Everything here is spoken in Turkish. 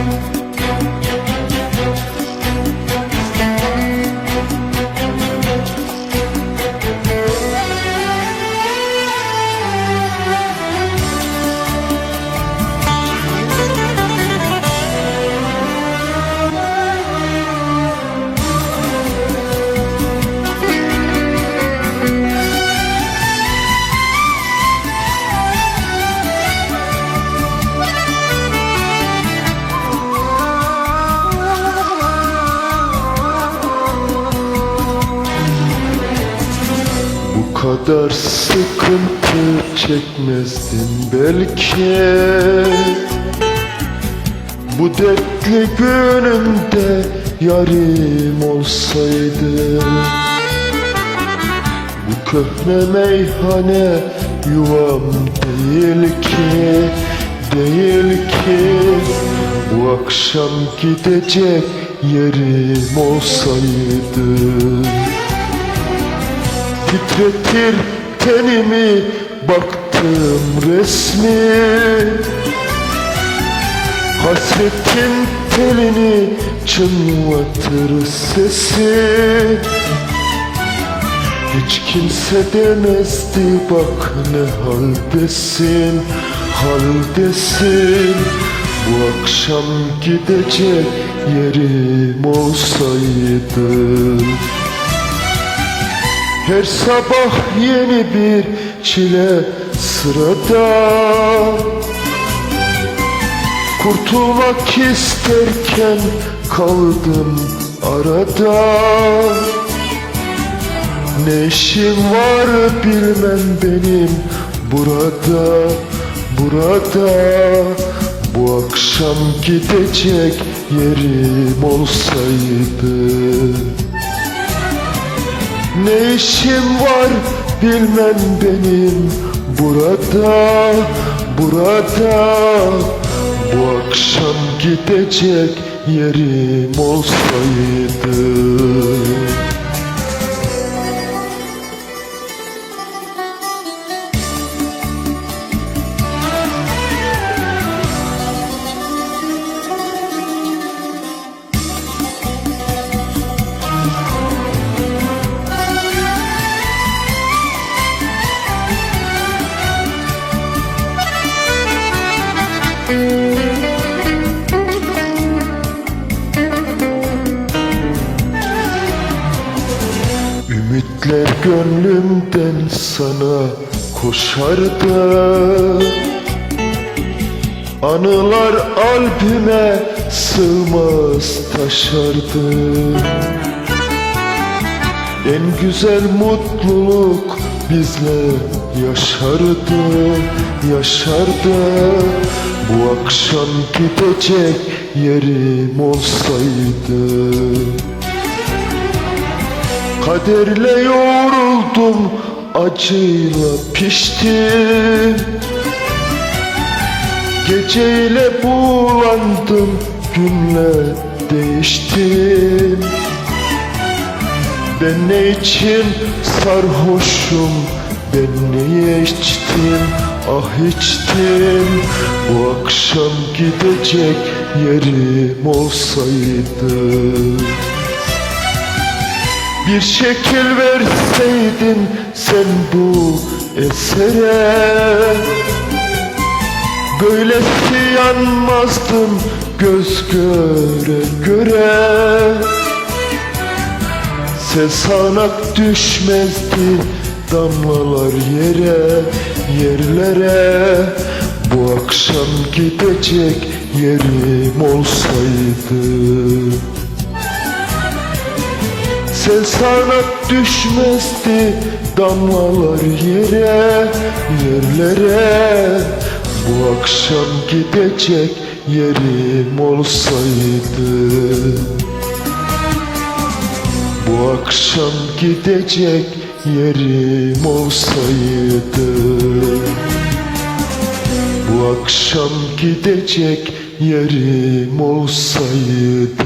Bu kadar sıkıntı çekmezdin belki. Bu dertli günümde yarim olsaydı. Bu köhne meyhane yuvam değil ki Değil ki. Bu akşam gidecek yerim olsaydı Titretir tenimi baktım resmi. Hasretin telini çınlatır sesi. Hiç kimse demezdi bak ne haldesin Haldesin. Bu akşam gidecek yerim olsaydı her sabah yeni bir çile sırada. Kurtulmak isterken kaldım arada. Ne işim var bilmem benim burada Burada. Bu akşam gidecek yerim olsaydı ne işim var? Bilmem benim. Burada, burada. Bu akşam gidecek yerim olsaydı Ümitler gönlümden sana koşardı Anılar albüme sığmaz taşardı En güzel mutluluk bizle yaşardı, yaşardı. Bu akşam gidecek yerim olsaydı Kaderle yoğruldum acıyla piştim. Geceyle bulandım günle değiştim. Ben ne için sarhoşum ben ne içtim? Ah içtim. Bu akşam gidecek yerim olsaydı bir şekil verseydin sen bu esere. Böylesi yanmazdım göz göre göre. Sesanak düşmezdi damlalar yere yerlere. Bu akşam gidecek yerim olsaydı Sen sanat düşmezdi damlalar yere yerlere. Bu akşam gidecek yerim olsaydı. Bu akşam gidecek yerim olsaydı. Bu akşam gidecek yerim olsaydı